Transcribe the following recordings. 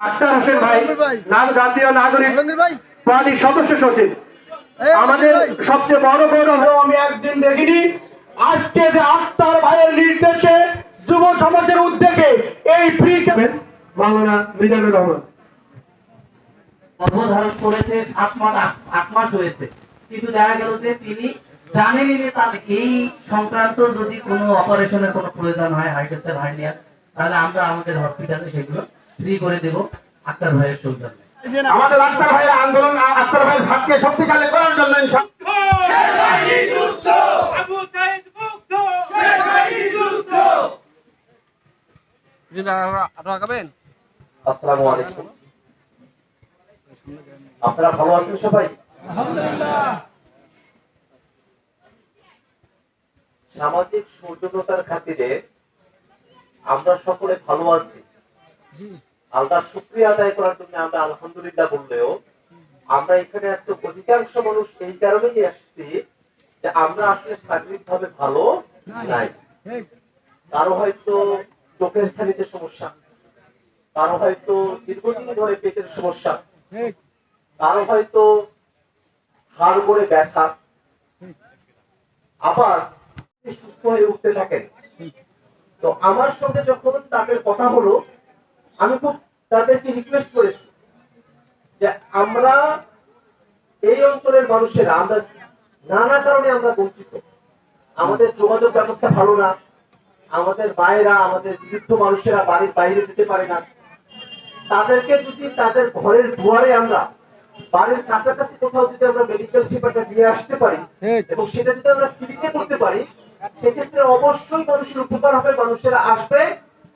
আক্তার হোসেন ভাই নাম জাতীয় নাগরিক পার্টির সদস্য সচিব। আমাদের। সবচেয়ে বড় গৌরব হলো আমি একদিন দেখিনি। আজকে যে আক্তার ভাইয়ের নির্দেশে যুব সমাজের উদ্যোগে এই ফ্রি মাওলানা মিজানুর রহমান। গর্ভধারণ করেছে সাত মাস আট মাস হয়েছে। কিন্তু দেখা গেল যে তিনি জানেনই যে তার এই সংক্রান্ত যদি কোনো অপারেশনের কোনো প্রয়োজন হয় হাইড্রোসেল হার্নিয়া তাহলে আমরা আমাদের হসপিটালে সেগুলো ফ্রি করে দেব আক্তার ভাইয়ের সৌজন্যে আমাদের আক্তার ভাইয়ের আন্দোলন আক্তার ভাইয়ের হাতকে শক্তিশালী করার জন্য আসসালামু আলাইকুম। আপনারা ভালো আছেন সবাই? সামাজিক সৌজন্যতার খাতিরে আমরা সকলে ভালো আছি। আল্লাহ শুক্রিয়া আদায় করার জন্য আমরা আলহামদুলিল্লাহ বললেও, আমরা এখানে আজকে অধিকাংশ মানুষ এই কারণেই আসছি যে আমরা আসলে শারীরিক ভাবে ভালো নাই। কারও হয়তো চোখের স্থানীতে সমস্যা, কারও হয়তো দীর্ঘদিন ধরে পেটের সমস্যা, কারও হয়তো হাড় করে ব্যথা, আবার সুস্থ হয়ে উঠতে থাকেন। তো আমার সঙ্গে যখন তাদের কথা হলো আমি খুব তাদেরকে রিকোয়েস্ট করেছি যে আমরা এই অঞ্চলের মানুষেরা আমরা নানা কারণে আমরা বঞ্চিত। আমাদের যোগাযোগ ব্যবস্থা ভালো না। আমাদের মায়েরা আমাদের বৃদ্ধ মানুষেরা বাড়ির বাইরে যেতে পারে না। তাদেরকে যদি তাদের ঘরের দুয়ারে আমরা বাড়ির কাছাকাছি কোথাও যদি আমরা মেডিকেল সেবাটা দিয়ে আসতে পারি এবং সেটা যদি আমরা ফ্রিতে করতে পারি সেক্ষেত্রে অবশ্যই মানুষের উপকার হবে মানুষেরা আসবে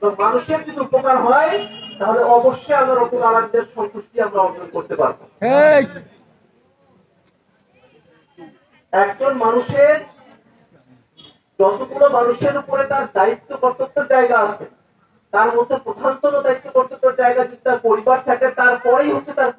তো মানুষের যদি উপকার হয় তাহলে অবশ্যই আমরা রকম আলাদা সন্তুষ্টি আমরা অর্জন করতে পারব। একজন মানুষের যতগুলো মানুষের উপরে তার দায়িত্ব কর্তব্য জায়গা আছে তার মধ্যে প্রধানতম দায়িত্ব কর্তব্যের জায়গা যদি তার পরিবার থাকে তারপরেই হচ্ছে তার